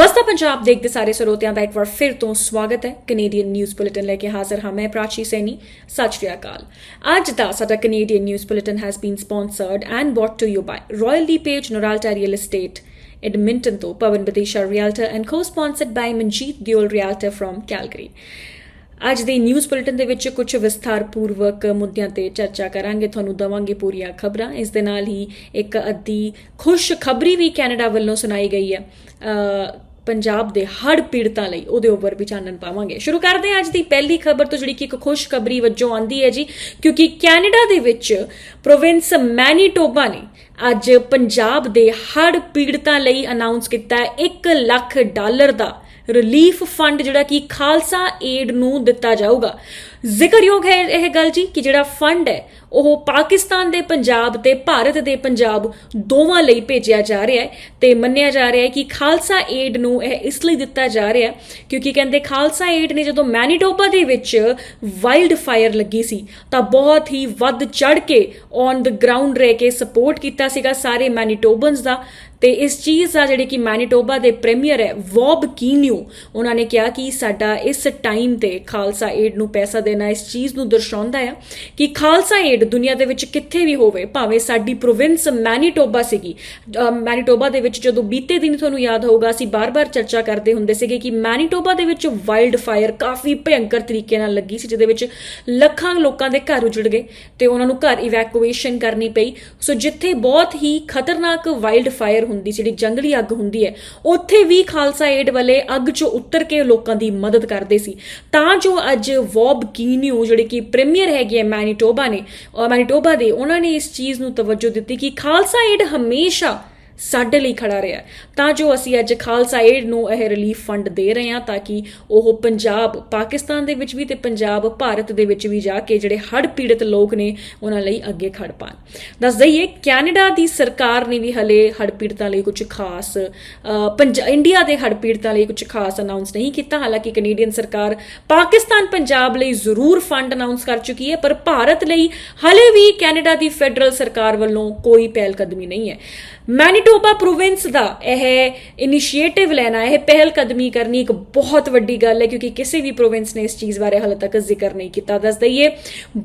ਵਸਤਾ ਪੰਜਾਬ ਦੇਖਦੇ ਸਾਰੇ ਸਰੋਤਿਆਂ ਦਾ ਇੱਕ ਵਾਰ ਫਿਰ ਤੋਂ ਸਵਾਗਤ ਹੈ। ਕੈਨੇਡੀਅਨ ਨਿਊਜ਼ ਬੁਲੇਟਿਨ ਲੈ ਕੇ ਹਾਜ਼ਰ ਹਾਂ ਮੈਂ ਪ੍ਰਾਚੀ ਸੈਣੀ। ਸਤਿ ਸ਼੍ਰੀ ਅਕਾਲ। ਅੱਜ ਦਾ ਸਾਡਾ Canadian news bulletin has been sponsored and vote to you you by Royal Page Nuralta real Estate Edmonton ਤੋਂ Pavan Badesha Realtor and co-sponsored by Manjit Deol Realtor from Calgary ਅੱਜ ਦੇ ਨਿਊਜ਼ ਬੁਲੇਟਿਨ ਦੇ ਵਿੱਚ ਕੁਝ ਵਿਸਥਾਰਪੂਰਵਕ ਮੁੱਦਿਆਂ ਤੇ ਚਰਚਾ ਕਰਾਂਗੇ। ਤੁਹਾਨੂੰ ਦਵਾਂਗੇ ਪੂਰੀਆਂ ਖਬਰਾਂ। ਇਸ ਦੇ ਨਾਲ ਹੀ ਇੱਕ ਅੱਧੀ ਖੁਸ਼ ਖਬਰੀ ਵੀ ਕੈਨੇਡਾ ਵੱਲੋਂ ਸੁਣਾਈ ਗਈ ਹੈ। ਪੰਜਾਬ ਦੇ ਹੜ੍ਹ ਪੀੜਤਾਂ ਲਈ ਉਹਦੇ ਉੱਪਰ ਵੀ ਚਾਨਣ ਪਾਵਾਂਗੇ। ਸ਼ੁਰੂ ਕਰਦੇ ਹਾਂ ਅੱਜ ਦੀ ਪਹਿਲੀ ਖਬਰ ਤੋਂ, ਜਿਹੜੀ ਕਿ ਇੱਕ ਖੁਸ਼ਖਬਰੀ ਵਜੋਂ ਆਂਦੀ ਹੈ ਜੀ, ਕਿਉਂਕਿ ਕੈਨੇਡਾ ਦੇ ਵਿੱਚ ਪ੍ਰੋਵਿੰਸ ਮੈਨੀਟੋਬਾ ਨੇ ਅੱਜ ਪੰਜਾਬ ਦੇ ਹੜ੍ਹ ਪੀੜਤਾਂ ਲਈ ਅਨਾਉਂਸ ਕੀਤਾ 1 ਲੱਖ ਡਾਲਰ ਦਾ ਰਿਲੀਫ ਫੰਡ ਜਿਹੜਾ ਕਿ ਖਾਲਸਾ ਏਡ ਨੂੰ ਦਿੱਤਾ ਜਾਊਗਾ। ਜ਼ਿਕਰਯੋਗ ਹੈ ਇਹ ਗੱਲ ਜੀ ਕਿ ਜਿਹੜਾ ਫੰਡ ਹੈ, ਉਹ ਪਾਕਿਸਤਾਨ ਦੇ ਪੰਜਾਬ ਤੇ ਭਾਰਤ ਦੇ ਪੰਜਾਬ ਦੋਵਾਂ ਲਈ ਭੇਜਿਆ ਜਾ ਰਿਹਾ ਹੈ ਤੇ ਮੰਨਿਆ ਜਾ ਰਿਹਾ ਹੈ ਕਿ ਖਾਲਸਾ ਏਡ ਨੂੰ ਇਹ ਇਸ ਲਈ ਦਿੱਤਾ ਜਾ ਰਿਹਾ ਕਿਉਂਕਿ ਕਹਿੰਦੇ ਖਾਲਸਾ ਏਡ ਨੇ ਜਦੋਂ ਮੈਨੀਟੋਬਾ ਦੇ ਵਿੱਚ ਵਾਈਲਡ ਫਾਇਰ ਲੱਗੀ ਸੀ, ਤਾਂ ਬਹੁਤ ਹੀ ਵੱਧ ਚੜ ਕੇ ਔਨ ਦ ਗਰਾਊਂਡ ਰਹਿ ਕੇ ਸਪੋਰਟ ਕੀਤਾ ਸੀਗਾ ਸਾਰੇ ਮੈਨੀਟੋਬਨਸ ਦਾ। ਤੇ ਇਸ ਚੀਜ਼ ਦਾ ਜਿਹੜੇ ਕਿ ਮੈਨੀਟੋਬਾ ਦੇ ਪ੍ਰੀਮੀਅਰ ਹੈ, ਵੌਬ ਕੀਨਿਊ, ਉਹਨਾਂ ਨੇ ਕਿਹਾ ਕਿ ਸਾਡਾ ਇਸ ਟਾਈਮ ਤੇ ਖਾਲਸਾ ਏਡ ਨੂੰ ਪੈਸਾ ਦੇਣਾ ਇਸ ਚੀਜ਼ ਨੂੰ ਦਰਸਾਉਂਦਾ ਹੈ ਕਿ ਖਾਲਸਾ ਏਡ ਦੁਨੀਆ ਦੇ ਵਿੱਚ ਕਿੱਥੇ ਵੀ ਹੋਵੇ, ਭਾਵੇਂ ਸਾਡੀ ਪ੍ਰੋਵਿੰਸ ਮੈਨੀਟੋਬਾ ਸੀਗੀ ਮੈਨੀਟੋਬਾ ਦੇ ਵਿੱਚ ਜਦੋਂ ਬੀਤੇ ਦਿਨ ਤੁਹਾਨੂੰ ਯਾਦ ਹੋਊਗਾ, ਅਸੀਂ ਬਾਰ-ਬਾਰ ਚਰਚਾ ਕਰਦੇ ਹੁੰਦੇ ਸੀਗੇ ਕਿ ਮੈਨੀਟੋਬਾ ਦੇ ਵਿੱਚ ਵਾਈਲਡ ਫਾਇਰ ਕਾਫੀ ਭਿਅੰਕਰ ਤਰੀਕੇ ਨਾਲ ਲੱਗੀ ਸੀ, ਜਿਹਦੇ ਵਿੱਚ ਲੱਖਾਂ ਲੋਕਾਂ ਦੇ ਘਰ ਉਜੜ ਗਏ ਤੇ ਉਹਨਾਂ ਨੂੰ ਘਰ ਇਵੈਕੂਏਸ਼ਨ ਕਰਨੀ ਪਈ। ਸੋ ਜਿੱਥੇ ਬਹੁਤ ਹੀ ਖਤਰਨਾਕ ਵਾਈਲਡ ਫਾਇਰ ਹੁੰਦੀ, ਜਿਹੜੀ ਜੰਗਲੀ ਅੱਗ ਹੁੰਦੀ ਹੈ, ਉੱਥੇ ਵੀ ਖਾਲਸਾ ਏਡ ਵਾਲੇ ਅੱਗ 'ਚੋਂ ਉੱਤਰ ਕੇ ਲੋਕਾਂ ਦੀ ਮਦਦ ਕਰਦੇ ਸੀ। ਤਾਂ ਜੋ ਅੱਜ ਵੌਬ ਕੀਨਿਊ ਜਿਹੜੇ ਕਿ ਪ੍ਰੀਮੀਅਰ ਹੈਗੇ ਹੈ ਮੈਨੀਟੋਬਾ ਨੇ ਮੈਨੀਟੋਬਾ ਦੇ, ਉਹਨਾਂ ਨੇ ਇਸ ਚੀਜ਼ ਨੂੰ ਤਵੱਜੋ ਦਿੱਤੀ ਕਿ ਖਾਲਸਾ ਏਡ ਹਮੇਸ਼ਾ ਸਾਡੇ ਲਈ ਖੜਾ ਰਿਹਾ ਤਾਂ ਜੋ ਅਸੀਂ ਅੱਜ ਖਾਲਸਾ ਏਡ ਨੂੰ ਇਹ ਰਿਲੀਫ ਫੰਡ ਦੇ ਰਹੇ ਹਾਂ ਤਾਂ ਕਿ ਉਹ ਪੰਜਾਬ, ਪਾਕਿਸਤਾਨ ਦੇ ਵਿੱਚ ਵੀ ਤੇ ਪੰਜਾਬ, ਭਾਰਤ ਦੇ ਵਿੱਚ ਵੀ ਜਾ ਕੇ ਜਿਹੜੇ ਹੜ੍ਹ ਪੀੜਤ ਲੋਕ ਨੇ, ਉਹਨਾਂ ਲਈ ਅੱਗੇ ਖੜ ਪਾਣ। ਦੱਸ ਦਈਏ, ਕੈਨੇਡਾ ਦੀ ਸਰਕਾਰ ਨੇ ਵੀ ਹਲੇ ਹੜ੍ਹ ਪੀੜਤਾਂ ਲਈ ਕੁਝ ਖਾਸ ਪੰਜ, ਇੰਡੀਆ ਦੇ ਹੜ੍ਹ ਪੀੜਤਾਂ ਲਈ ਕੁਝ ਖਾਸ ਅਨਾਉਂਸ ਨਹੀਂ ਕੀਤਾ। ਹਾਲਾਂਕਿ ਕੈਨੇਡੀਅਨ ਸਰਕਾਰ ਪਾਕਿਸਤਾਨ, ਪੰਜਾਬ ਲਈ ਜ਼ਰੂਰ ਫੰਡ ਅਨਾਉਂਸ ਕਰ ਚੁੱਕੀ ਹੈ, ਪਰ ਭਾਰਤ ਲਈ ਹਲੇ ਵੀ ਕੈਨੇਡਾ ਦੀ ਫੈਡਰਲ ਸਰਕਾਰ ਵੱਲੋਂ ਕੋਈ ਪਹਿਲ ਕਦਮੀ ਨਹੀਂ ਹੈ। ਮੈਨੀਟੋਬਾ ਪ੍ਰੋਵਿੰਸ ਦਾ ਇਹ ਇਨੀਸ਼ੀਏਟਿਵ ਲੈਣਾ, ਇਹ ਪਹਿਲ ਕਦਮੀ ਕਰਨੀ ਇੱਕ ਬਹੁਤ ਵੱਡੀ ਗੱਲ ਹੈ, ਕਿਉਂਕਿ ਕਿਸੇ ਵੀ ਪ੍ਰੋਵਿੰਸ ਨੇ ਇਸ ਚੀਜ਼ ਬਾਰੇ ਹਾਲੇ ਤੱਕ ਜ਼ਿਕਰ ਨਹੀਂ ਕੀਤਾ। ਦੱਸ ਦਈਏ,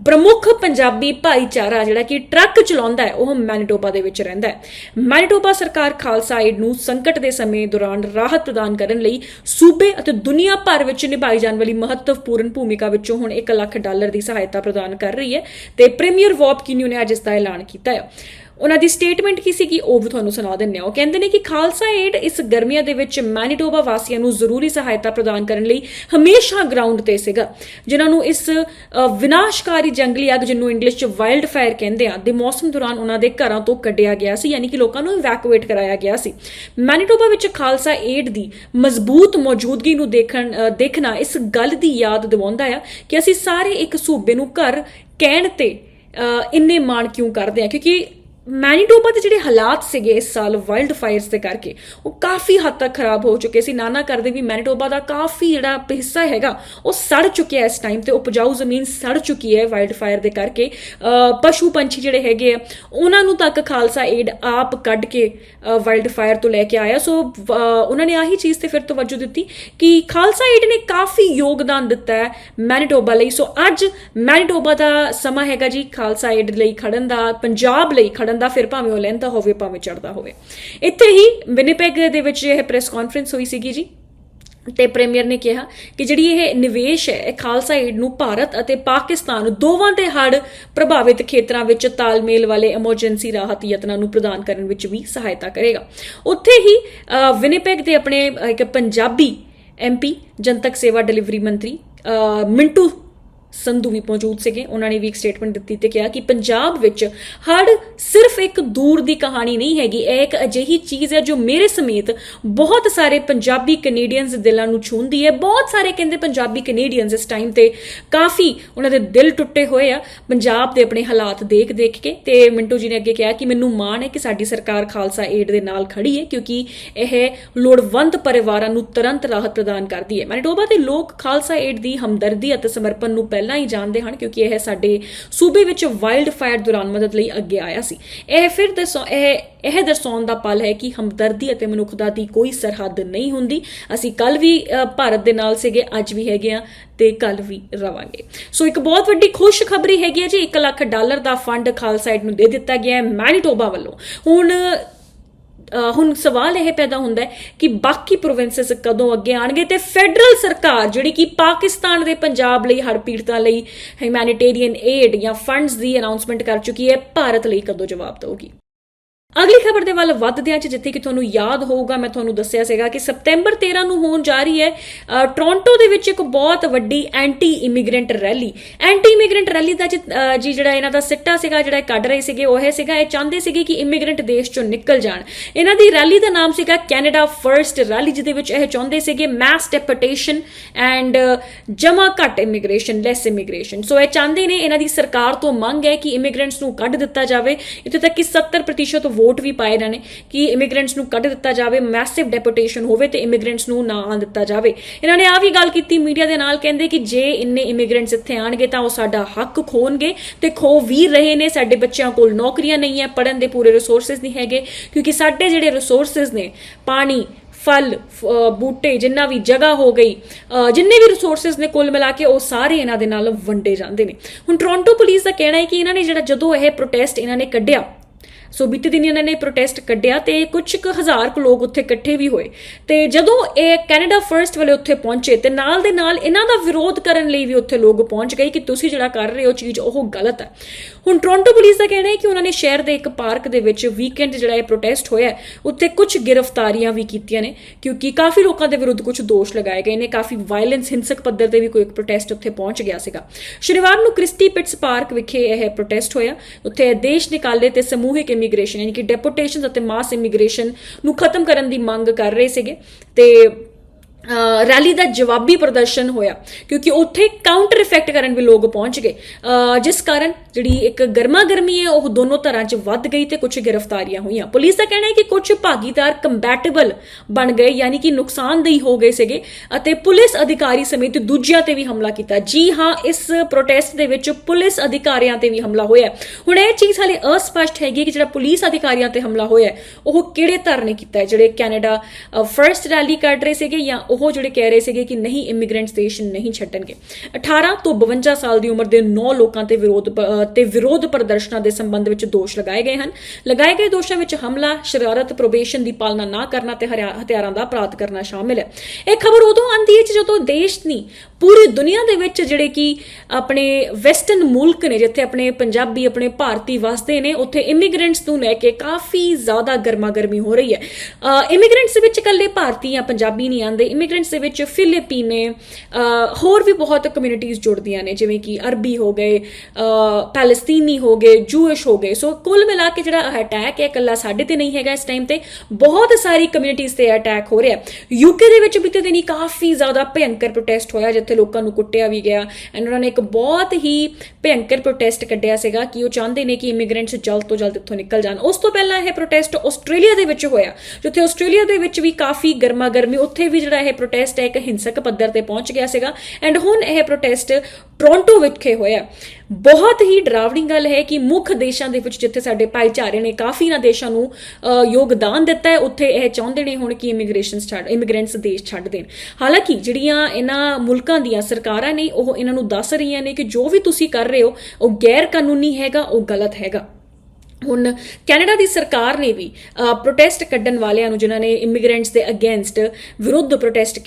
ਪ੍ਰਮੁੱਖ ਪੰਜਾਬੀ ਭਾਈਚਾਰਾ ਜਿਹੜਾ ਕਿ ਟਰੱਕ ਚਲਾਉਂਦਾ ਹੈ, ਉਹ ਮੈਨੀਟੋਬਾ ਦੇ ਵਿੱਚ ਰਹਿੰਦਾ ਹੈ। ਮੈਨੀਟੋਬਾ ਸਰਕਾਰ ਖਾਲਸਾ ਏਡ ਨੂੰ ਸੰਕਟ ਦੇ ਸਮੇਂ ਦੌਰਾਨ ਰਾਹਤ ਪ੍ਰਦਾਨ ਕਰਨ ਲਈ ਸੂਬੇ ਅਤੇ ਦੁਨੀਆ ਭਰ ਵਿੱਚ ਨਿਭਾਈ ਜਾਣ ਵਾਲੀ ਮਹੱਤਵਪੂਰਨ ਭੂਮਿਕਾ ਵਿੱਚੋਂ ਹੁਣ 1 ਲੱਖ ਡਾਲਰ ਦੀ ਸਹਾਇਤਾ ਪ੍ਰਦਾਨ ਕਰ ਰਹੀ ਹੈ ਤੇ ਪ੍ਰੀਮੀਅਰ ਵੌਬ ਕਿਨਿਊ ਨੇ ਅੱਜ ਇਸ ਦਾ ਐਲਾਨ ਕੀਤਾ ਹੈ। ਉਹਨਾਂ ਦੀ ਸਟੇਟਮੈਂਟ ਕੀ ਸੀ ਕਿ ਉਹ ਵੀ ਤੁਹਾਨੂੰ ਸੁਣਾ ਦਿੰਨੇ ਆ ਉਹ ਕਹਿੰਦੇ ਨੇ ਕਿ ਖਾਲਸਾ ਏਡ ਇਸ ਗਰਮੀਆਂ ਦੇ ਵਿੱਚ ਮੈਨੀਟੋਬਾ ਵਾਸੀਆਂ ਨੂੰ ਜ਼ਰੂਰੀ ਸਹਾਇਤਾ ਪ੍ਰਦਾਨ ਕਰਨ ਲਈ ਹਮੇਸ਼ਾ ਗਰਾਊਂਡ ਤੇ ਸੀਗਾ। ਜਿਨ੍ਹਾਂ ਨੂੰ ਇਸ ਵਿਨਾਸ਼ਕਾਰੀ ਜੰਗਲੀ ਅੱਗ, ਜਿਹਨੂੰ ਇੰਗਲਿਸ਼ ਚ ਵਾਈਲਡ ਫਾਇਰ ਕਹਿੰਦੇ ਆ, ਦੇ ਮੌਸਮ ਦੌਰਾਨ ਉਹਨਾਂ ਦੇ ਘਰਾਂ ਤੋਂ ਕੱਢਿਆ ਗਿਆ ਸੀ, ਯਾਨੀ ਕਿ ਲੋਕਾਂ ਨੂੰ ਇਵੈਕੂਏਟ ਕਰਾਇਆ ਗਿਆ ਸੀ। ਮੈਨੀਟੋਬਾ ਵਿੱਚ ਖਾਲਸਾ ਏਡ ਦੀ ਮਜ਼ਬੂਤ ਮੌਜੂਦਗੀ ਨੂੰ ਦੇਖਣ ਦੇਖਣਾ ਇਸ ਗੱਲ ਦੀ ਯਾਦ ਦਿਵਾਉਂਦਾ ਆ ਕਿ ਅਸੀਂ ਸਾਰੇ ਇੱਕ ਸੂਬੇ ਨੂੰ ਘਰ ਕਹਿਣ ਤੇ ਇੰਨੇ ਮਾਣ ਕਿਉਂ ਕਰਦੇ ਆ? ਕਿਉਂਕਿ ਮੈਨੀਟੋਬਾ ਦੇ ਜਿਹੜੇ ਹਾਲਾਤ ਸੀਗੇ ਇਸ ਸਾਲ ਵਾਈਲਡ ਫਾਇਰਸ ਦੇ ਕਰਕੇ, ਉਹ ਕਾਫੀ ਹੱਦ ਤੱਕ ਖਰਾਬ ਹੋ ਚੁੱਕੇ ਸੀ। ਨਾਨਾ ਕਰਦੇ ਵੀ ਮੈਨੀਟੋਬਾ ਦਾ ਕਾਫੀ ਜਿਹੜਾ ਹਿੱਸਾ ਹੈਗਾ, ਉਹ ਸੜ ਚੁੱਕਿਆ ਇਸ ਟਾਈਮ ਤੇ, ਉਪਜਾਊ ਜ਼ਮੀਨ ਸੜ ਚੁੱਕੀ ਹੈ ਵਾਈਲਡ ਫਾਇਰ ਦੇ ਕਰਕੇ। ਪਸ਼ੂ ਪੰਛੀ ਜਿਹੜੇ ਹੈਗੇ ਆ, ਉਹਨਾਂ ਨੂੰ ਤੱਕ ਖਾਲਸਾ ਏਡ ਆਪ ਕੱਢ ਕੇ ਵਾਈਲਡ ਫਾਇਰ ਤੋਂ ਲੈ ਕੇ ਆਇਆ। ਸੋ ਉਹਨਾਂ ਨੇ ਆਹੀ ਚੀਜ਼ ਤੇ ਫਿਰ ਤਵੱਜੋ ਦਿੱਤੀ ਕਿ ਖਾਲਸਾ ਏਡ ਨੇ ਕਾਫੀ ਯੋਗਦਾਨ ਦਿੱਤਾ ਹੈ ਮੈਨੀਟੋਬਾ ਲਈ। ਸੋ ਅੱਜ ਮੈਨੀਟੋਬਾ ਦਾ ਸਮਾਂ ਹੈਗਾ ਜੀ ਖਾਲਸਾ ਏਡ ਲਈ ਖੜਨ ਦਾ, ਪੰਜਾਬ ਲਈ ਖੜਨ ਦਾ ਫਿਰ ਭਾਵੇਂ ਉਹ ਲਹਿੰਦਾ ਹੋਵੇ ਭਾਵੇਂ ਚੜਦਾ ਹੋਵੇ। ਇੱਥੇ ਹੀ ਵਿਨੀਪੈਗ ਦੇ ਵਿੱਚ ਇਹ ਪ੍ਰੈਸ ਕਾਨਫਰੰਸ ਹੋਈ ਸੀਗੀ ਜੀ। ਤੇ ਪ੍ਰੀਮੀਅਰ ਨੇ ਕਿਹਾ ਕਿ ਜਿਹੜੀ ਇਹ ਨਿਵੇਸ਼ ਹੈ ਇਹ ਖਾਲਸਾ ਏਡ ਨੂੰ ਭਾਰਤ ਅਤੇ ਪਾਕਿਸਤਾਨ ਦੋਵਾਂ ਦੇ ਹੜ ਪ੍ਰਭਾਵਿਤ ਖੇਤਰਾਂ ਵਿੱਚ ਤਾਲਮੇਲ ਵਾਲੇ ਐਮਰਜੈਂਸੀ ਰਾਹਤ ਯਤਨਾਂ ਨੂੰ ਪ੍ਰਦਾਨ ਕਰਨ ਵਿੱਚ ਵੀ ਸਹਾਇਤਾ ਕਰੇਗਾ। ਉੱਥੇ ਹੀ ਅ, ਵਿਨੀਪੈਗ ਦੇ ਆਪਣੇ ਇੱਕ ਪੰਜਾਬੀ ਐਮਪੀ ਜਨਤਕ ਸੇਵਾ ਡਿਲੀਵਰੀ ਮੰਤਰੀ ਅ, ਮਿੰਟੂ ਸੰਧੂ ਵੀ ਮੌਜੂਦ ਸੀਗੇ। ਉਹਨਾਂ ਨੇ ਵੀ ਇੱਕ ਸਟੇਟਮੈਂਟ ਦਿੱਤੀ ਤੇ ਕਿਹਾ ਕਿ ਪੰਜਾਬ ਵਿੱਚ ਹੜ ਸਿਰਫ ਇੱਕ ਦੂਰ ਦੀ ਕਹਾਣੀ ਨਹੀਂ ਹੈਗੀ। ਇਹ ਇੱਕ ਅਜਿਹੀ ਚੀਜ਼ ਹੈ ਜੋ ਮੇਰੇ ਸਮੇਤ ਬਹੁਤ ਸਾਰੇ ਪੰਜਾਬੀ ਕੈਨੇਡੀਅਨਸ ਦਿਲਾਂ ਨੂੰ ਛੂੰਹਦੀ ਹੈ। ਬਹੁਤ ਸਾਰੇ ਕਹਿੰਦੇ ਪੰਜਾਬੀ ਕੈਨੇਡੀਅਨਸ ਇਸ ਟਾਈਮ ਤੇ ਕਾਫੀ ਉਹਨਾਂ ਦੇ ਦਿਲ ਟੁੱਟੇ ਹੋਏ ਆ। ਪੰਜਾਬ ਦੇ ਆਪਣੇ ਹਾਲਾਤ ਦੇਖ ਦੇਖ ਕੇ ਤੇ ਮਿੰਟੂ ਜੀ ਨੇ ਅੱਗੇ ਕਿਹਾ ਕਿ ਮੈਨੂੰ ਮਾਣ ਹੈ ਕਿ ਸਾਡੀ ਸਰਕਾਰ ਖਾਲਸਾ ਏਡ ਦੇ ਨਾਲ ਖੜੀ ਹੈ ਕਿਉਂਕਿ ਇਹ ਲੋੜਵੰਦ ਪਰਿਵਾਰਾਂ ਨੂੰ ਤੁਰੰਤ ਰਾਹਤ ਪ੍ਰਦਾਨ ਕਰਦੀ ਹੈ। ਮੈਨੀਟੋਬਾ ਦੇ ਲੋਕ ਖਾਲਸਾ ਏਡ ਦੀ ਹਮਦਰਦੀ ਅਤੇ ਸਮਰਪਣ ਨੂੰ ਪਹਿਲ ਪਹਿਲਾਂ ਹੀ ਜਾਣਦੇ ਹਨ ਕਿਉਂਕਿ ਇਹ ਸਾਡੇ ਸੂਬੇ ਵਿੱਚ ਵਾਈਲਡ ਫਾਇਰ ਦੌਰਾਨ ਮਦਦ ਲਈ ਅੱਗੇ ਆਇਆ ਸੀ। ਇਹ ਫਿਰ ਦੱਸੋ ਇਹ ਇਹ ਦਰਸਾਉਣ ਦਾ ਪਲ ਹੈ ਕਿ ਹਮਦਰਦੀ ਅਤੇ ਮਨੁੱਖਤਾ ਦੀ ਕੋਈ ਸਰਹੱਦ ਨਹੀਂ ਹੁੰਦੀ। ਅਸੀਂ ਕੱਲ ਵੀ ਭਾਰਤ ਦੇ ਨਾਲ ਸੀਗੇ, ਅੱਜ ਵੀ ਹੈਗੇ ਆ ਤੇ ਕੱਲ ਵੀ ਰਵਾਂਗੇ। ਸੋ ਇੱਕ ਬਹੁਤ ਵੱਡੀ ਖੁਸ਼ ਖਬਰੀ ਹੈਗੀ ਹੈ ਜੀ 1 ਲੱਖ ਡਾਲਰ ਦਾ ਫੰਡ ਖਾਲਸਾ ਏਡ ਨੂੰ ਦੇ ਦਿੱਤਾ ਗਿਆ ਹੈ ਮੈਨੀਟੋਬਾ ਵੱਲੋਂ। ਹੁਣ ਹੁਣ ਸਵਾਲ ਇਹ ਪੈਦਾ ਹੁੰਦਾ ਹੈ ਕਿ ਬਾਕੀ ਪ੍ਰੋਵਿੰਸਸ ਕਦੋਂ ਅੱਗੇ ਆਣਗੇ ਤੇ ਫੈਡਰਲ ਸਰਕਾਰ ਜਿਹੜੀ ਕਿ ਪਾਕਿਸਤਾਨ ਦੇ ਪੰਜਾਬ ਲਈ ਹੜ੍ਹ ਪੀੜਤਾਂ ਲਈ ਹਿਊਮੈਨਿਟੇਰੀਅਨ ਏਡ ਜਾਂ ਫੰਡਸ ਦੀ ਅਨਾਉਂਸਮੈਂਟ ਕਰ ਚੁੱਕੀ ਹੈ, ਭਾਰਤ ਲਈ ਕਦੋਂ ਜਵਾਬ ਦੇਊਗੀ? ਅਗਲੀ ਖਬਰ ਦੇ ਵੱਲ ਵੱਧਦਿਆਂ 'ਚ ਜਿੱਥੇ ਕਿ ਤੁਹਾਨੂੰ ਯਾਦ ਹੋਊਗਾ, ਮੈਂ ਤੁਹਾਨੂੰ ਦੱਸਿਆ ਸੀਗਾ ਕਿ ਸਪਟੈਂਬਰ 13 ਨੂੰ ਹੋਣ ਜਾ ਰਹੀ ਹੈ ਟੋਰਾਂਟੋ ਦੇ ਵਿੱਚ ਇੱਕ ਬਹੁਤ ਵੱਡੀ anti immigrant rally. Anti immigrant rally ਦਾ ਜੀ ਜੀ ਜਿਹੜਾ ਇਹਨਾਂ ਦਾ ਸਿੱਟਾ ਸੀਗਾ, ਜਿਹੜਾ ਇਹ ਕੱਢ ਰਹੇ ਸੀਗੇ, ਉਹ ਇਹ ਸੀਗਾ, ਇਹ ਚਾਹੁੰਦੇ ਸੀਗੇ ਕਿ ਇਮੀਗ੍ਰੈਂਟ ਦੇਸ਼ ਚੋਂ ਨਿਕਲ ਜਾਣ। ਇਹਨਾਂ ਦੀ ਰੈਲੀ ਦਾ ਨਾਮ ਸੀਗਾ ਕੈਨੇਡਾ ਫਰਸਟ ਰੈਲੀ, ਜਿਹਦੇ ਵਿੱਚ ਇਹ ਚਾਹੁੰਦੇ ਸੀਗੇ ਮੈਸ ਡੈਪੋਟੇਸ਼ਨ ਐਂਡ ਜਮਾ ਘੱਟ ਇਮੀਗ੍ਰੇਸ਼ਨ ਲੈਸ ਇਮੀਗ੍ਰੇਸ਼ਨ। ਸੋ ਇਹ ਚਾਹੁੰਦੇ ਨੇ, ਇਹਨਾਂ ਦੀ ਸਰਕਾਰ ਤੋਂ ਮੰਗ ਹੈ ਕਿ ਇਮੀਗ੍ਰੈਂਟਸ ਨੂੰ ਕੱਢ ਦਿੱਤਾ ਜਾਵੇ। ਇੱਥੇ ਤੱਕ ਕਿ 70% ਵੋਟ ਵੀ ਪਾਏ ਇਹਨਾਂ ਨੇ ਕਿ ਇਮੀਗ੍ਰੈਂਟਸ ਨੂੰ ਕੱਢ ਦਿੱਤਾ ਜਾਵੇ ਮੈਸਿਵ ਡੈਪੂਟੇਸ਼ਨ ਹੋਵੇ ਤੇ ਇਮੀਗ੍ਰੈਂਟਸ ਨੂੰ ਨਾ ਆਉਣ ਦਿੱਤਾ ਜਾਵੇ। ਇਹਨਾਂ ਨੇ ਆ ਵੀ ਗੱਲ ਕੀਤੀ, ਮੀਡੀਆ ਦੇ ਨਾਲ ਕਹਿੰਦੇ ਕਿ ਜੇ ਇੰਨੇ ਇਮੀਗ੍ਰੈਂਟਸ ਇੱਥੇ ਆਣਗੇ ਤਾਂ ਉਹ ਸਾਡਾ ਹੱਕ ਖੋਣਗੇ ਤੇ ਖੋ ਵੀ ਰਹੇ ਨੇ, ਸਾਡੇ ਬੱਚਿਆਂ ਕੋਲ ਨੌਕਰੀਆਂ ਨਹੀਂ ਹੈ ਪੜਨ ਦੇ ਪੂਰੇ ਰਿਸੋਰਸਸ ਨਹੀਂ ਹੈਗੇ, ਕਿਉਂਕਿ ਸਾਡੇ ਜਿਹੜੇ ਰਿਸੋਰਸਸ ਨੇ, ਪਾਣੀ, ਫਲ ਬੂਟੇ, ਜਿੰਨਾ ਵੀ ਜਗ੍ਹਾ ਹੋ ਗਈ ਜਿੰਨੇ ਵੀ ਰਿਸੋਰਸਸ ਨੇ ਕੁੱਲ ਮਿਲਾ ਕੇ ਉਹ ਸਾਰੇ ਇਹਨਾਂ ਦੇ ਨਾਲ ਵੰਡੇ ਜਾਂਦੇ ਨੇ। ਹੁਣ ਟੋਰਾਂਟੋ ਪੁਲਿਸ ਦਾ ਕਹਿਣਾ ਹੈ ਕਿ ਇਹਨਾਂ ਨੇ ਜਿਹੜਾ ਜਦੋਂ ਇਹ ਪ੍ਰੋਟੈਸਟ ਇਹਨਾਂ ਨੇ ਕੱਢਿਆ ਸੋ ਬੀਤੇ ਦਿਨ ਇਹਨਾਂ ਨੇ ਪ੍ਰੋਟੈਸਟ ਕੱਢਿਆ ਤੇ ਕੁਝ ਕੁ ਹਜ਼ਾਰ ਕੁ ਲੋਕ ਉੱਥੇ ਇਕੱਠੇ ਵੀ ਹੋਏ। ਤੇ ਜਦੋਂ ਇਹ ਕੈਨੇਡਾ ਫਰਸਟ ਵਾਲੇ ਉੱਥੇ ਪਹੁੰਚੇ ਤੇ ਨਾਲ ਦੇ ਨਾਲ ਇਹਨਾਂ ਦਾ ਵਿਰੋਧ ਕਰਨ ਲਈ ਵੀ ਉੱਥੇ ਲੋਕ ਪਹੁੰਚ ਗਏ ਕਿ ਤੁਸੀਂ ਜਿਹੜਾ ਕਰ ਰਹੇ ਹੋ ਚੀਜ਼ ਉਹ ਗਲਤ ਹੈ। ਹੁਣ ਟੋਰਾਂਟੋ ਪੁਲਿਸ ਦਾ ਕਹਿਣਾ ਹੈ ਕਿ ਉਹਨਾਂ ਨੇ ਸ਼ਹਿਰ ਦੇ ਇੱਕ ਪਾਰਕ ਦੇ ਵਿੱਚ ਵੀਕਐਂਡ ਜਿਹੜਾ ਇਹ ਪ੍ਰੋਟੈਸਟ ਹੋਇਆ ਉੱਥੇ ਕੁਝ ਗ੍ਰਿਫਤਾਰੀਆਂ ਵੀ ਕੀਤੀਆਂ ਨੇ, ਕਿਉਂਕਿ ਕਾਫੀ ਲੋਕਾਂ ਦੇ ਵਿਰੁੱਧ ਕੁਝ ਦੋਸ਼ ਲਗਾਏ ਗਏ ਨੇ, ਕਾਫੀ ਵਾਇਲੈਂਸ ਹਿੰਸਕ ਪੱਧਰ ਤੇ ਵੀ ਕੋਈ ਇੱਕ ਪ੍ਰੋਟੈਸਟ ਉੱਥੇ ਪਹੁੰਚ ਗਿਆ ਸੀਗਾ। ਸ਼ਨੀਵਾਰ ਨੂੰ ਕ੍ਰਿਸਟੀ ਪਿਟਸ ਪਾਰਕ ਵਿਖੇ ਇਹ ਪ੍ਰੋਟੈਸਟ ਹੋਇਆ, ਉੱਥੇ ਦੇਸ਼ ਨਿਕਾਲੇ ਤੇ ਸਮੂਹਿਕ ਇਮੀਗ੍ਰੇਸ਼ਨ ਯਾਨੀ ਕਿ ਡੈਪੋਟੇਸ਼ਨਸ ਅਤੇ ਮਾਸ ਇਮੀਗ੍ਰੇਸ਼ਨ ਨੂੰ ਖਤਮ ਕਰਨ ਦੀ ਮੰਗ ਕਰ ਰਹੇ ਸੀਗੇ। ਤੇ ਰੈਲੀ ਦਾ ਜਵਾਬੀ ਪ੍ਰਦਰਸ਼ਨ ਹੋਇਆ ਕਿਉਂਕਿ ਉੱਥੇ ਕਾਊਂਟਰ ਇਫੈਕਟ ਕਰਨ ਵੀ ਲੋਕ ਪਹੁੰਚ ਗਏ। ਜਿਸ ਕਾਰਨ ਜਿਹੜੀ ਇੱਕ ਗਰਮਾ ਗਰਮੀ ਹੈ, ਉਹ ਦੋਨੋਂ ਤਰ੍ਹਾਂ 'ਚ ਵੱਧ ਗਈ ਤੇ ਕੁਝ ਗ੍ਰਿਫਤਾਰੀਆਂ ਹੋਈਆਂ। ਪੁਲਿਸ ਦਾ ਕਹਿਣਾ ਹੈ ਕਿ ਕੁਝ ਭਾਗੀਦਾਰ ਕੰਬੈਟੇਬਲ ਬਣ ਗਏ, ਯਾਨੀ ਕਿ ਨੁਕਸਾਨਦੇਹੀ ਹੋ ਗਏ ਸੀਗੇ ਅਤੇ ਪੁਲਿਸ ਅਧਿਕਾਰੀ ਸਮੇਤ ਦੂਜਿਆਂ ਤੇ ਵੀ ਹਮਲਾ ਕੀਤਾ। ਜੀ ਹਾਂ, ਇਸ ਪ੍ਰੋਟੈਸਟ ਦੇ ਵਿੱਚ ਪੁਲਿਸ ਅਧਿਕਾਰੀਆਂ ਤੇ ਵੀ ਹਮਲਾ ਹੋਇਆ। ਹੁਣ ਇਹ ਚੀਜ਼ ਹਾਲੇ ਅਸਪਸ਼ਟ ਹੈਗੀ ਕਿ ਜਿਹੜਾ ਪੁਲਿਸ ਅਧਿਕਾਰੀਆਂ ਤੇ ਹਮਲਾ ਹੋਇਆ, ਉਹ ਕਿਹੜੇ ਧਰ ਨੇ ਕੀਤਾ ਹੈ? ਜਿਹੜੇ ਕੈਨੇਡਾ ਫਰਸਟ ਰੈਲੀ ਕੱਢ ਰਹੇ ਸੀਗੇ ਜਾਂ ਉਹ ਜਿਹੜੇ ਕਹਿ ਰਹੇ ਸੀਗੇ ਕਿ ਨਹੀਂ ਇਮੀਗ੍ਰੈਂਟਸ ਦੇਸ਼ ਨਹੀਂ ਛੱਡਣਗੇ। 18 ਤੋਂ 52 ਸਾਲ ਦੀ ਉਮਰ ਦੇ 9 ਲੋਕਾਂ ਤੇ ਵਿਰੋਧ ਤੇ ਵਿਰੋਧ ਪ੍ਰਦਰਸ਼ਨਾਂ ਦੇ ਸੰਬੰਧ ਵਿੱਚ ਦੋਸ਼ ਲਗਾਏ ਗਏ ਹਨ। ਲਗਾਏ ਗਏ ਦੋਸ਼ਾਂ ਵਿੱਚ ਹਮਲਾ, ਸ਼ਰਾਰਤ ਪ੍ਰੋਬੇਸ਼ਨ ਦੀ ਪਾਲਣਾ ਨਾ ਕਰਨਾ ਤੇ ਹਥਿਆਰਾਂ ਦਾ ਅਪਰਾਧ ਕਰਨਾ ਸ਼ਾਮਿਲ ਹੈ। ਇਹ ਖਬਰ ਉਦੋਂ ਆਂਦੀ ਹੈ ਜਦੋਂ ਦੇਸ਼ ਨਹੀਂ ਪੂਰੀ ਦੁਨੀਆ ਦੇ ਵਿੱਚ ਜਿਹੜੇ ਕਿ ਆਪਣੇ ਵੈਸਟਰਨ ਮੁਲਕ ਨੇ, ਜਿੱਥੇ ਆਪਣੇ ਪੰਜਾਬੀ, ਆਪਣੇ ਭਾਰਤੀ ਵਸਦੇ ਨੇ, ਉੱਥੇ ਇਮੀਗ੍ਰੈਂਟਸ ਨੂੰ ਲੈ ਕੇ ਕਾਫੀ ਜ਼ਿਆਦਾ ਗਰਮਾ ਗਰਮੀ ਹੋ ਰਹੀ ਹੈ। ਇਮੀਗ੍ਰੈਂਟਸ ਵਿੱਚ ਇਕੱਲੇ ਭਾਰਤੀ ਜਾਂ ਪੰਜਾਬੀ ਨਹੀਂ ਆਉਂਦੇ ਇਮੀਗ੍ਰੈਂਟਸ ਦੇ ਵਿੱਚ ਫਿਲੀਪੀਨੇ ਹੋਰ ਵੀ ਬਹੁਤ ਕਮਿਊਨਿਟੀਆਂ ਜੁੜਦੀਆਂ ਨੇ, ਜਿਵੇਂ ਕਿ ਅਰਬੀ ਹੋ ਗਏ ਪੈਲਸਤੀਨੀ ਹੋ ਗਏ ਜੂਇਸ਼ ਹੋ ਗਏ। ਸੋ ਕੁੱਲ ਮਿਲਾ ਕੇ ਜਿਹੜਾ ਅਟੈਕ ਹੈ, ਇਕੱਲਾ ਸਾਡੇ ਤੇ ਨਹੀਂ ਹੈਗਾ ਇਸ ਟਾਈਮ ਤੇ। ਬਹੁਤ ਸਾਰੀ ਕਮਿਊਨਿਟੀਆਂ ਤੇ ਅਟੈਕ ਹੋ ਰਿਹਾ। ਯੂਕੇ ਦੇ ਵਿੱਚ ਬੀਤੇ ਦਿਨੀ ਕਾਫੀ ਜ਼ਿਆਦਾ ਭਿਅੰਕਰ ਪ੍ਰੋਟੈਸਟ ਹੋਇਆ, ਜਿੱਥੇ ਲੋਕਾਂ ਨੂੰ ਕੁੱਟਿਆ ਵੀ ਗਿਆ। ਐਂਡ ਉਹਨਾਂ ਨੇ ਇੱਕ ਬਹੁਤ ਹੀ ਭਿਅੰਕਰ ਪ੍ਰੋਟੈਸਟ ਕੱਢਿਆ ਸੀਗਾ ਕਿ ਉਹ ਚਾਹੁੰਦੇ ਨੇ ਕਿ ਇਮੀਗ੍ਰੈਂਟਸ ਜਲਦ ਤੋਂ ਜਲਦ ਇੱਥੋਂ ਨਿਕਲ ਜਾਣ। ਉਸ ਤੋਂ ਪਹਿਲਾਂ ਇਹ ਪ੍ਰੋਟੈਸਟ ਆਸਟ੍ਰੇਲੀਆ ਦੇ ਵਿੱਚ ਹੋਇਆ, ਜਿੱਥੇ ਆਸਟ੍ਰੇਲੀਆ ਦੇ ਵਿੱਚ ਵੀ ਕਾਫੀ ਗਰਮਾ ਗਰਮੀ ਉੱਥੇ ਵੀ ਜਿਹੜਾ ਇਹ ਪ੍ਰੋਟੈਸਟ ਇੱਕ ਹਿੰਸਕ ਪੱਧਰ ਤੇ ਪਹੁੰਚ ਗਿਆ ਸੀਗਾ। ਐਂਡ ਹੁਣ ਇਹ ਪ੍ਰੋਟੈਸਟ ਟੋਰਾਂਟੋ ਵਿਖੇ ਹੋਇਆ। ਬਹੁਤ ਹੀ ਡਰਾਵਣੀ ਗੱਲ ਹੈ ਕਿ ਮੁੱਖ ਦੇਸ਼ਾਂ ਦੇ ਵਿੱਚ ਜਿੱਥੇ ਸਾਡੇ ਭਾਈਚਾਰੇ ਨੇ ਕਾਫੀ ਨਾ ਦੇਸ਼ਾਂ ਨੂੰ ਯੋਗਦਾਨ ਦਿੱਤਾ ਹੈ, ਉੱਥੇ ਇਹ ਚਾਹੁੰਦੇ ਨੇ ਹੁਣ ਕਿ ਇਮੀਗ੍ਰੇਸ਼ਨ ਛੱਡ, ਇਮੀਗ੍ਰੈਂਟਸ ਦੇਸ਼ ਛੱਡ ਦੇਣ। ਹਾਲਾਂਕਿ ਜਿਹੜੀਆਂ ਇਹਨਾਂ ਮੁਲਕਾਂ ਦੀਆਂ ਸਰਕਾਰਾਂ ਨੇ, ਉਹ ਇਹਨਾਂ ਨੂੰ ਦੱਸ ਰਹੀਆਂ ਨੇ ਕਿ ਜੋ ਵੀ ਤੁਸੀਂ ਕਰ ਰਹੇ ਹੋ, ਉਹ ਗੈਰ ਕਾਨੂੰਨੀ ਹੈਗਾ, ਉਹ ਗਲਤ ਹੈਗਾ। ਹੁਣ ਕੈਨੇਡਾ ਦੀ ਸਰਕਾਰ ਨੇ ਵੀ ਪ੍ਰੋਟੈਸਟ ਕੱਢਣ ਵਾਲਿਆਂ ਨੂੰ, ਜਿਨ੍ਹਾਂ ਨੇ ਇਮੀਗ੍ਰੈਂਟਸ ਦੇ ਅਗੇਂਸਟ ਵਿਰੁੱਧ ਪ੍ਰੋਟੈਸਟ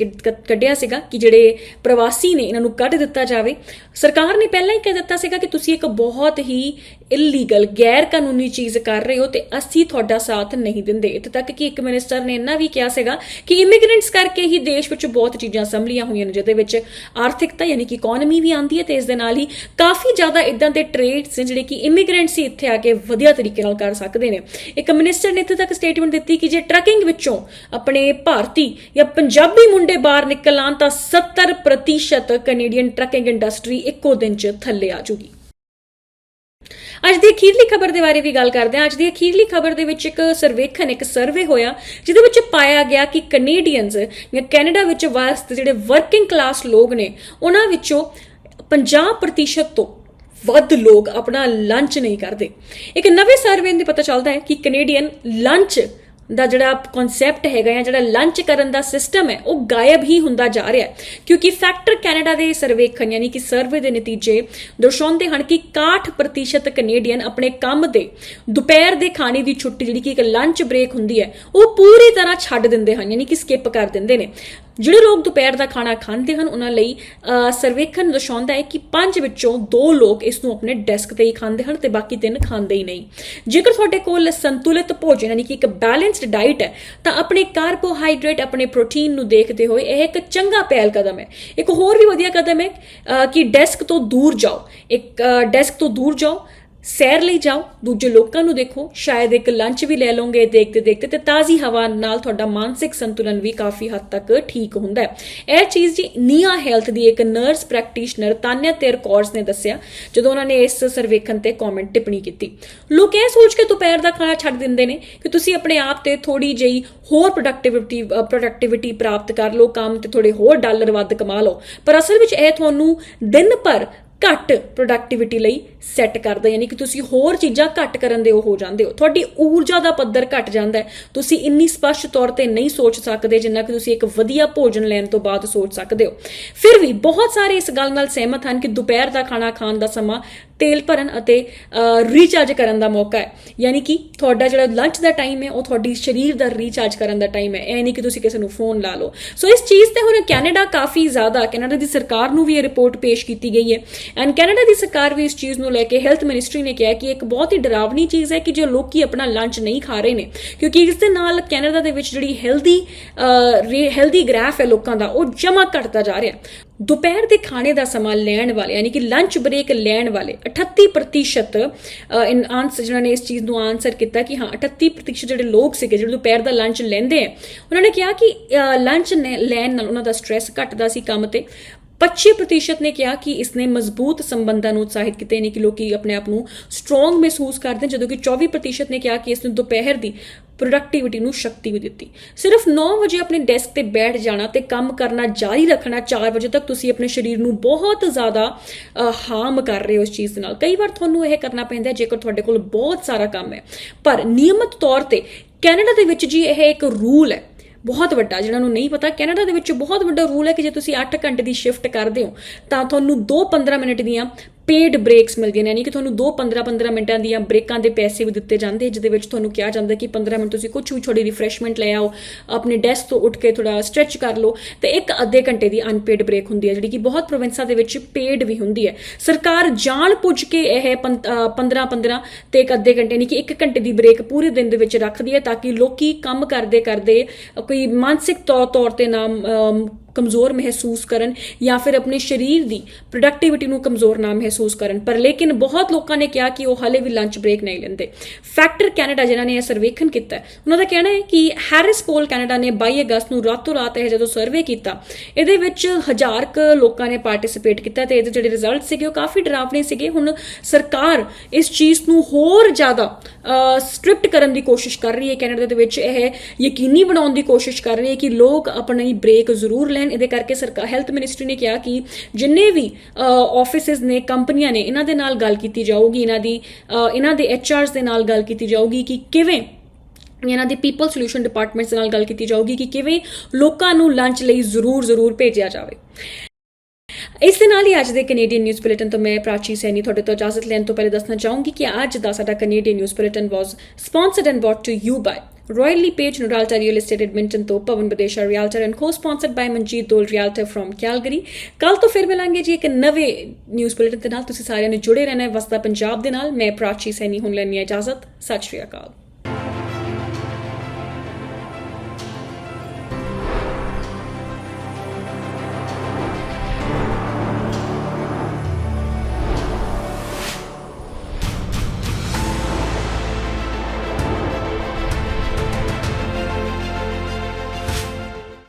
ਕੱਢਿਆ ਸੀਗਾ ਕਿ ਜਿਹੜੇ ਪ੍ਰਵਾਸੀ ਨੇ ਇਹਨਾਂ ਨੂੰ ਕੱਢ ਦਿੱਤਾ ਜਾਵੇ। ਸਰਕਾਰ ਨੇ ਪਹਿਲਾਂ ਹੀ ਕਹਿ ਦਿੱਤਾ ਸੀਗਾ ਕਿ ਤੁਸੀਂ ਇੱਕ ਬਹੁਤ ਹੀ ਇਲੀਗਲ ਗੈਰ ਕਾਨੂੰਨੀ ਚੀਜ਼ ਕਰ ਰਹੇ ਹੋ ਤੇ ਅਸੀਂ ਤੁਹਾਡਾ ਸਾਥ ਨਹੀਂ ਦਿੰਦੇ। ਇੱਥੇ ਤੱਕ ਕਿ ਇੱਕ ਮਿਨਿਸਟਰ ਨੇ ਇੰਨਾ ਵੀ ਕਿਹਾ ਸੀਗਾ ਕਿ ਇਮੀਗ੍ਰੈਂਟਸ ਕਰਕੇ ਹੀ ਦੇਸ਼ ਵਿੱਚ ਬਹੁਤ ਚੀਜ਼ਾਂ ਸੰਭਲੀਆਂ ਹੋਈਆਂ ਨੇ, ਜਿਹਦੇ ਵਿੱਚ ਆਰਥਿਕਤਾ ਯਾਨੀ ਕਿ ਇਕਨੋਮੀ ਵੀ ਆਂਦੀ ਹੈ ਤੇ ਇਸ ਦੇ ਨਾਲ ਹੀ ਕਾਫੀ ਜ਼ਿਆਦਾ ਇਦਾਂ ਦੇ ਟ੍ਰੇਡਸ ਨੇ ਜਿਹੜੇ ਕਿ ਇਮੀਗ੍ਰੈਂਟਸ ਹੀ ਇੱਥੇ ਆ ਕੇ ਵਧੀਆ ਤਰੀਕੇ ਨਾਲ ਕਰ ਸਕਦੇ ਨੇ। ਇੱਕ ਮਿਨਿਸਟਰ ਨੇ ਇੱਥੇ ਤੱਕ ਸਟੇਟਮੈਂਟ ਦਿੱਤੀ ਕਿ ਜੇ ਟਰੱਕਿੰਗ ਵਿੱਚੋਂ ਆਪਣੇ ਭਾਰਤੀ ਜਾਂ ਪੰਜਾਬੀ ਮੁੰਡੇ ਬਾਹਰ ਨਿਕਲ ਆਉਣ ਤਾਂ 70% ਕੈਨੇਡੀਅਨ ਟਰੱਕਿੰਗ ਇੰਡਸਟਰੀ ਇੱਕੋ ਦਿਨ 'ਚ ਥੱਲੇ ਆ ਜੂਗੀ। ਅੱਜ ਦੀ ਅਖੀਰਲੀ ਖਬਰ ਦੇ ਬਾਰੇ ਵੀ ਗੱਲ ਕਰਦੇ ਹਾਂ। ਅੱਜ ਦੀ ਅਖੀਰਲੀ ਖਬਰ ਦੇ ਵਿੱਚ ਇੱਕ ਸਰਵੇਖਣ, ਇੱਕ ਸਰਵੇ ਹੋਇਆ, ਜਿਹਦੇ ਵਿੱਚ ਪਾਇਆ ਗਿਆ ਕਿ ਕੈਨੇਡੀਅਨਸ ਜਾਂ ਕੈਨੇਡਾ ਵਿੱਚ ਵਸਦੇ ਜਿਹੜੇ ਵਰਕਿੰਗ ਕਲਾਸ ਲੋਕ ਨੇ, ਉਹਨਾਂ ਵਿੱਚੋਂ 50% ਤੋਂ ਵੱਧ ਲੋਕ ਆਪਣਾ ਲੰਚ ਨਹੀਂ ਕਰਦੇ। ਇੱਕ ਨਵੇਂ ਸਰਵੇ ਦੇ ਪਤਾ ਚੱਲਦਾ ਹੈ ਕਿ ਕੈਨੇਡੀਅਨ ਲੰਚ ਦਾ ਜਿਹੜਾ ਕਨਸੈਪਟ ਹੈਗਾ ਜਾਂ ਜਿਹੜਾ ਲੰਚ ਕਰਨ ਦਾ ਸਿਸਟਮ ਹੈ, ਉਹ ਗਾਇਬ ਹੀ ਹੁੰਦਾ ਜਾ ਰਿਹਾ ਹੈ। ਕਿਉਂਕਿ ਫੈਕਟਰ ਕੈਨੇਡਾ ਦੇ ਸਰਵੇਖਣ ਯਾਨੀ ਕਿ ਸਰਵੇ ਦੇ ਨਤੀਜੇ ਦਰਸਾਉਂਦੇ ਹਨ ਕਿ 61% ਕੈਨੇਡੀਅਨ ਆਪਣੇ ਕੰਮ ਦੇ ਦੁਪਹਿਰ ਦੇ ਖਾਣੇ ਦੀ ਛੁੱਟੀ, ਜਿਹੜੀ ਕਿ ਇੱਕ ਲੰਚ ਬ੍ਰੇਕ ਹੁੰਦੀ ਹੈ, ਉਹ ਪੂਰੀ ਤਰ੍ਹਾਂ ਛੱਡ ਦਿੰਦੇ ਹਨ, ਯਾਨੀ ਕਿ ਸਕਿਪ ਕਰ ਦਿੰਦੇ ਨੇ। ਜਿਹੜੇ ਲੋਕ ਦੁਪਹਿਰ ਦਾ ਖਾਣਾ ਖਾਂਦੇ ਹਨ, ਉਹਨਾਂ ਲਈ ਸਰਵੇਖਣ ਦਰਸਾਉਂਦਾ ਹੈ ਕਿ ਪੰਜ ਵਿੱਚੋਂ ਦੋ ਲੋਕ ਇਸ ਨੂੰ ਆਪਣੇ ਡੈਸਕ ਤੇ ਹੀ ਖਾਂਦੇ ਹਨ ਤੇ ਬਾਕੀ ਤਿੰਨ ਖਾਂਦੇ ਹੀ ਨਹੀਂ। ਜੇਕਰ ਤੁਹਾਡੇ ਕੋਲ ਸੰਤੁਲਿਤ ਭੋਜਨ ਯਾਨੀ ਕਿ ਇੱਕ ਬੈਲੈਂਸਡ ਡਾਈਟ ਹੈ, ਤਾਂ ਆਪਣੇ ਕਾਰਬੋਹਾਈਡਰੇਟ ਆਪਣੇ ਪ੍ਰੋਟੀਨ ਨੂੰ ਦੇਖਦੇ ਹੋਏ ਇਹ ਇੱਕ ਚੰਗਾ ਪਹਿਲ ਕਦਮ ਹੈ। ਇੱਕ ਹੋਰ ਵੀ ਵਧੀਆ ਕਦਮ ਹੈ ਕਿ ਡੈਸਕ ਤੋਂ ਦੂਰ ਜਾਓ। ਇੱਕ ਡੈਸਕ ਤੋਂ ਦੂਰ ਜਾਓ ਸੈਰ ਲਈ ਜਾਓ, ਦੂਜੇ ਲੋਕਾਂ ਨੂੰ ਦੇਖੋ, ਸ਼ਾਇਦ ਇੱਕ ਲੰਚ ਵੀ ਲੈ ਲਓਗੇ, ਦੇਖਦੇ ਦੇਖਦੇ ਤੇ ਤਾਜ਼ੀ ਹਵਾ ਨਾਲ ਤੁਹਾਡਾ ਮਾਨਸਿਕ ਸੰਤੁਲਨ ਵੀ ਕਾਫੀ ਹੱਦ ਤੱਕ ਠੀਕ ਹੁੰਦਾ ਹੈ। ਇਹ ਚੀਜ਼ ਜੀ ਨੀਆ ਹੈਲਥ ਦੀ ਇੱਕ ਨਰਸ ਪ੍ਰੈਕਟੀਸ਼ਨਰ ਤਾਨਿਆ ਤੇਰ ਕੌਰਸ ਨੇ ਦੱਸਿਆ, ਜਦੋਂ ਉਹਨਾਂ ਨੇ ਇਸ ਸਰਵੇਖਣ ਤੇ ਕਮੈਂਟ ਟਿੱਪਣੀ ਕੀਤੀ। ਲੋਕ ਇਹ ਸੋਚ ਕੇ ਦੁਪਹਿਰ ਦਾ ਖਾਣਾ ਛੱਡ ਦਿੰਦੇ ਨੇ ਕਿ ਤੁਸੀਂ ਆਪਣੇ ਆਪ ਤੇ ਥੋੜੀ ਜਿਹੀ ਹੋਰ ਪ੍ਰੋਡਕਟਿਵਿਟੀ ਪ੍ਰੋਡਕਟਿਵਿਟੀ ਪ੍ਰਾਪਤ ਕਰ ਲਓ, ਕੰਮ ਤੇ ਥੋੜੇ ਹੋਰ ਡਾਲਰ ਵੱਧ ਕਮਾ ਲਓ। ਪਰ ਅਸਲ ਵਿੱਚ ਇਹ ਤੁਹਾਨੂੰ ਦਿਨ ਭਰ ਘੱਟ ਪ੍ਰੋਡਕਟਿਵਿਟੀ ਲਈ ਸੈੱਟ ਕਰਦਾ, ਯਾਨੀ ਕਿ ਤੁਸੀਂ ਹੋਰ ਚੀਜ਼ਾਂ ਘੱਟ ਕਰਨ ਦੇ ਉਹ ਹੋ ਜਾਂਦੇ ਹੋ। ਤੁਹਾਡੀ ਊਰਜਾ ਦਾ ਪੱਧਰ ਘਟ ਜਾਂਦਾ ਹੈ। ਤੁਸੀਂ ਇੰਨੀ ਸਪਸ਼ਟ ਤੌਰ ਤੇ ਨਹੀਂ ਸੋਚ ਸਕਦੇ ਜਿੰਨਾ ਕਿ ਤੁਸੀਂ ਇੱਕ ਵਧੀਆ ਭੋਜਨ ਲੈਣ ਤੋਂ ਬਾਅਦ ਸੋਚ ਸਕਦੇ ਹੋ। ਫਿਰ ਵੀ ਬਹੁਤ ਸਾਰੇ ਇਸ ਗੱਲ ਨਾਲ ਸਹਿਮਤ ਹਨ ਕਿ ਦੁਪਹਿਰ ਦਾ ਖਾਣਾ ਖਾਣ ਦਾ ਸਮਾਂ ਤੇਲ ਭਰਨ ਅਤੇ ਰੀਚਾਰਜ ਕਰਨ ਦਾ ਮੌਕਾ ਹੈ। ਯਾਨੀ ਕਿ ਤੁਹਾਡਾ ਜਿਹੜਾ ਲੰਚ ਦਾ ਟਾਈਮ ਹੈ, ਉਹ ਤੁਹਾਡੀ ਸਰੀਰ ਦਾ ਰੀਚਾਰਜ ਕਰਨ ਦਾ ਟਾਈਮ ਹੈ। ਇਹ ਨਹੀਂ ਕਿ ਤੁਸੀਂ ਕਿਸੇ ਨੂੰ ਫੋਨ ਲਾ ਲਓ। ਸੋ ਇਸ ਚੀਜ਼ ਤੇ ਹੁਣ ਕੈਨੇਡਾ ਕਾਫੀ ਜ਼ਿਆਦਾ ਕੈਨੇਡਾ ਦੀ ਸਰਕਾਰ ਨੂੰ ਵੀ ਇਹ ਰਿਪੋਰਟ ਪੇਸ਼ ਕੀਤੀ ਗਈ ਹੈ। ਐਂਡ ਕੈਨੇਡਾ ਦੀ ਸਰਕਾਰ ਵੀ ਇਸ ਚੀਜ਼ ਨੂੰ ਲੈ ਕੇ ਹੈਲਥ ਮਿਨਿਸਟਰੀ ਨੇ ਕਿਹਾ ਕਿ ਇੱਕ ਬਹੁਤ ਹੀ ਡਰਾਵਨੀ ਚੀਜ਼ ਹੈ ਕਿ ਜੋ ਲੋਕੀ ਆਪਣਾ ਲੰਚ ਨਹੀਂ ਖਾ ਰਹੇ ਨੇ ਕਿਉਂਕਿ ਇਸ ਦੇ ਨਾਲ ਕੈਨੇਡਾ ਦੇ ਵਿੱਚ ਜਿਹੜੀ ਹੈਲਦੀ ਹੈਲਦੀ ਗ੍ਰਾਫ ਹੈ ਲੋਕਾਂ ਦਾ ਉਹ ਜਮਾ ਘਟਦਾ ਜਾ ਰਿਹਾ ਦੁਪਹਿਰ ਦੇ ਖਾਣੇ ਦਾ ਸਮਾਂ ਲੈਣ ਵਾਲੇ ਯਾਨੀ ਕਿ ਲੰਚ ਬ੍ਰੇਕ ਲੈਣ ਵਾਲੇ 38% ਅ, ਇਨ ਆਨਸਰ ਜਿਨ੍ਹਾਂ ਨੇ ਇਸ ਚੀਜ਼ ਨੂੰ ਆਨਸਰ ਕੀਤਾ ਕਿ ਹਾਂ 38% ਜਿਹੜੇ ਲੋਕ ਸੀਗੇ ਜਿਹੜੇ ਦੁਪਹਿਰ ਦਾ ਲੰਚ ਲੈਂਦੇ ਆ ਉਹਨਾਂ ਨੇ ਕਿਹਾ ਕਿ ਲੰਚ ਲੈਣ ਨਾਲ ਉਹਨਾਂ ਦਾ ਸਟ੍ਰੈਸ ਘਟਦਾ ਸੀ ਕੰਮ ਤੇ। 25% ਨੇ ਕਿਹਾ ਕਿ ਇਸਨੇ ਮਜ਼ਬੂਤ ਸੰਬੰਧਾਂ ਨੂੰ ਉਤਸ਼ਾਹਿਤ ਕੀਤਾ ਯਾਨੀ ਕਿ ਲੋਕੀ ਆਪਣੇ ਆਪ ਨੂੰ ਸਟਰੋਂਗ ਮਹਿਸੂਸ ਕਰਦੇ ਜਦੋਂ ਕਿ 24% ਨੇ ਕਿਹਾ ਕਿ ਇਸਨੇ ਦੁਪਹਿਰ ਦੀ ਪ੍ਰੋਡਕਟਿਵਿਟੀ ਨੂੰ ਸ਼ਕਤੀ ਵੀ ਦਿੱਤੀ ਸਿਰਫ 9 ਵਜੇ ਆਪਣੇ ਡੈਸਕ ਤੇ ਬੈਠ ਜਾਣਾ ਤੇ ਕੰਮ ਕਰਨਾ ਜਾਰੀ ਰੱਖਣਾ 4 ਵਜੇ ਤੱਕ ਤੁਸੀਂ ਆਪਣੇ ਸਰੀਰ ਨੂੰ ਬਹੁਤ ਜ਼ਿਆਦਾ ਹਾਰਮ ਕਰ ਰਹੇ ਹੋ ਇਸ ਚੀਜ਼ ਨਾਲ ਕਈ ਵਾਰ ਤੁਹਾਨੂੰ ਇਹ ਕਰਨਾ ਪੈਂਦਾ ਜੇਕਰ ਤੁਹਾਡੇ ਕੋਲ ਬਹੁਤ ਸਾਰਾ ਕੰਮ ਹੈ ਪਰ ਨਿਯਮਤ ਤੌਰ ਤੇ ਕੈਨੇਡਾ ਦੇ ਵਿੱਚ ਜੀ ਇਹ ਇੱਕ ਰੂਲ ਹੈ ਬਹੁਤ ਵੱਡਾ ਜਿਹਨਾਂ ਨੂੰ ਨਹੀਂ ਪਤਾ, ਕੈਨੇਡਾ ਦੇ ਵਿੱਚ ਬਹੁਤ ਵੱਡਾ ਰੂਲ ਹੈ ਕਿ ਜੇ ਤੁਸੀਂ 8 ਘੰਟੇ ਦੀ ਸ਼ਿਫਟ ਕਰਦੇ ਹੋ, ਤਾਂ ਤੁਹਾਨੂੰ 2 15 ਮਿੰਟ ਦੀਆਂ ਪੇਡ ਬ੍ਰੇਕਸ ਮਿਲਦੀਆਂ ਨੇ, ਯਾਨੀ ਕਿ ਤੁਹਾਨੂੰ 2 15 15 ਮਿੰਟਾਂ ਦੀਆਂ ਬ੍ਰੇਕਾਂ ਦੇ ਪੈਸੇ ਵੀ ਦਿੱਤੇ ਜਾਂਦੇ, ਜਿਹਦੇ ਵਿੱਚ ਤੁਹਾਨੂੰ ਕਿਹਾ ਜਾਂਦਾ ਕਿ 15 ਮਿੰਟ ਤੁਸੀਂ ਕੁਝ ਵੀ ਛੋਟੀ ਰਿਫਰੈਸ਼ਮੈਂਟ ਲੈ ਆਓ, ਆਪਣੇ ਡੈਸਕ ਤੋਂ ਉੱਠ ਕੇ ਥੋੜਾ ਸਟ੍ਰੈਚ ਕਰ ਲਓ, ਤੇ ਇੱਕ ਅੱਧੇ ਘੰਟੇ ਦੀ ਅਨਪੇਡ ਬ੍ਰੇਕ ਹੁੰਦੀ ਹੈ, ਜਿਹੜੀ ਕਿ ਬਹੁਤ ਪ੍ਰੋਵਿੰਸਾਂ ਦੇ ਵਿੱਚ ਪੇਡ ਵੀ ਹੁੰਦੀ ਹੈ। ਸਰਕਾਰ ਜਾਣ ਪੁੱਜ ਕੇ ਇਹ 15 15 ਤੇ ਇੱਕ ਅੱਧੇ ਘੰਟੇ ਨਹੀਂ ਕਿ ਇੱਕ ਘੰਟੇ ਦੀ ਬ੍ਰੇਕ ਪੂਰੇ ਦਿਨ ਦੇ ਵਿੱਚ ਰੱਖਦੀ ਹੈ, ਤਾਂ ਕਿ ਲੋਕੀ ਕੰਮ ਕਰਦੇ ਕਰਦੇ ਕੋਈ ਮਾਨਸਿਕ ਤੌਰ ਤੌਰ ਤੇ ਨਾ ਕਮਜ਼ੋਰ ਮਹਿਸੂਸ ਕਰਨ ਜਾਂ ਫਿਰ ਆਪਣੇ ਸਰੀਰ ਦੀ ਪ੍ਰੋਡਕਟਿਵਿਟੀ ਨੂੰ ਕਮਜ਼ੋਰ ਨਾ ਮਹਿਸੂਸ ਕਰਨ। ਪਰ ਲੇਕਿਨ ਬਹੁਤ ਲੋਕਾਂ ਨੇ ਕਿਹਾ ਕਿ ਉਹ ਹਲੇ ਵੀ ਲੰਚ ਬ੍ਰੇਕ ਨਹੀਂ ਲੈਂਦੇ। ਫੈਕਟਰ ਕੈਨੇਡਾ ਜਿਨ੍ਹਾਂ ਨੇ ਇਹ ਸਰਵੇਖਣ ਕੀਤਾ ਉਹਨਾਂ ਦਾ ਕਹਿਣਾ ਹੈ ਕਿ ਹੈਰਿਸ ਪੋਲ ਕੈਨੇਡਾ ਨੇ 22 ਅਗਸਤ ਨੂੰ ਰਾਤੋਂ ਰਾਤ ਇਹ ਜਦੋਂ ਸਰਵੇ ਕੀਤਾ, ਇਹਦੇ ਵਿੱਚ ਹਜ਼ਾਰ ਕ ਲੋਕਾਂ ਨੇ ਪਾਰਟਿਸਿਪੇਟ ਕੀਤਾ ਤੇ ਇਹਦੇ ਜਿਹੜੇ ਰਿਜ਼ਲਟ ਸੀਗੇ ਉਹ ਕਾਫੀ ਡਰਾਵਣੇ ਸੀਗੇ। ਹੁਣ ਸਰਕਾਰ ਇਸ ਚੀਜ਼ ਨੂੰ ਹੋਰ ਜ਼ਿਆਦਾ ਸਟ੍ਰਿਕਟ ਕਰਨ ਦੀ ਕੋਸ਼ਿਸ਼ ਕਰ ਰਹੀ ਹੈ। ਕੈਨੇਡਾ ਦੇ ਵਿੱਚ ਇਹ ਯਕੀਨੀ ਬਣਾਉਣ ਦੀ ਕੋਸ਼ਿਸ਼ ਕਰ ਰਹੀ ਹੈ ਕਿ ਲੋਕ ਆਪਣੀ ਬ੍ਰੇਕ ਜ਼ਰੂਰ ਲੈਣ। ਇਹਦੇ ਕਰਕੇ ਸਰਕਾਰ ਹੈਲਥ ਮਿਨਿਸਟਰੀ ਨੇ ਕਿਹਾ ਕਿ ਜਿੰਨੇ ਵੀ ਆਫਿਸਿਸ ਨੇ, ਕੰਪਨੀਆਂ ਨੇ, ਇਹਨਾਂ ਦੇ ਨਾਲ ਗੱਲ ਕੀਤੀ ਜਾਊਗੀ, ਇਹਨਾਂ ਦੀ ਇਹਨਾਂ ਦੇ ਐਚਆਰਸ ਦੇ ਨਾਲ ਗੱਲ ਕੀਤੀ ਜਾਊਗੀ ਕਿ ਕਿਵੇਂ ਇਹਨਾਂ ਦੀ ਪੀਪਲ ਸੋਲੂਸ਼ਨ ਡਿਪਾਰਟਮੈਂਟਸ ਨਾਲ ਗੱਲ ਕੀਤੀ ਜਾਊਗੀ ਕਿ ਕਿਵੇਂ ਲੋਕਾਂ ਨੂੰ ਲੰਚ ਲਈ ਜ਼ਰੂਰ ਜ਼ਰੂਰ ਭੇਜਿਆ ਜਾਵੇ। ਇਸ ਦੇ ਨਾਲ ਹੀ ਅੱਜ ਦੇ ਕੈਨੇਡੀਅਨ ਨਿਊਜ਼ ਬੁਲੇਟਿਨ ਤੋਂ ਮੈਂ ਪ੍ਰਾਚੀ ਸੈਣੀ ਤੁਹਾਡੇ ਤੋਂ ਇਜਾਜ਼ਤ ਲੈਣ ਤੋਂ ਪਹਿਲੇ ਦੱਸਣਾ ਚਾਹੂੰਗੀ ਕਿ ਅੱਜ ਦਾ ਸਾਡਾ Canadian news bulletin was sponsored and brought to you by Royal Page, Nuralta Real Estate Edmonton ਤੋਂ ਪਵਨ Badesha Realtor and co-sponsored by Manjeet ਦੋਲ Realtor from Calgary. ਕੱਲ ਤੋਂ ਫਿਰ ਮਿਲਾਂਗੇ ਜੀ ਇੱਕ ਨਵੇਂ ਨਿਊਜ਼ ਬੁਲੇਟਿਨ ਦੇ ਨਾਲ ਤੁਸੀਂ ਸਾਰਿਆਂ ਨੇ ਜੁੜੇ ਰਹਿਣਾ ਹੈ ਵਸਦਾ ਪੰਜਾਬ ਦੇ ਨਾਲ ਮੈਂ ਪ੍ਰਾਚੀ ਸੈਣੀ ਹੁਣ ਲੈਣੀ ਹੈ ਇਜਾਜ਼ਤ ਸਤਿ ਸ਼੍ਰੀ ਅਕਾਲ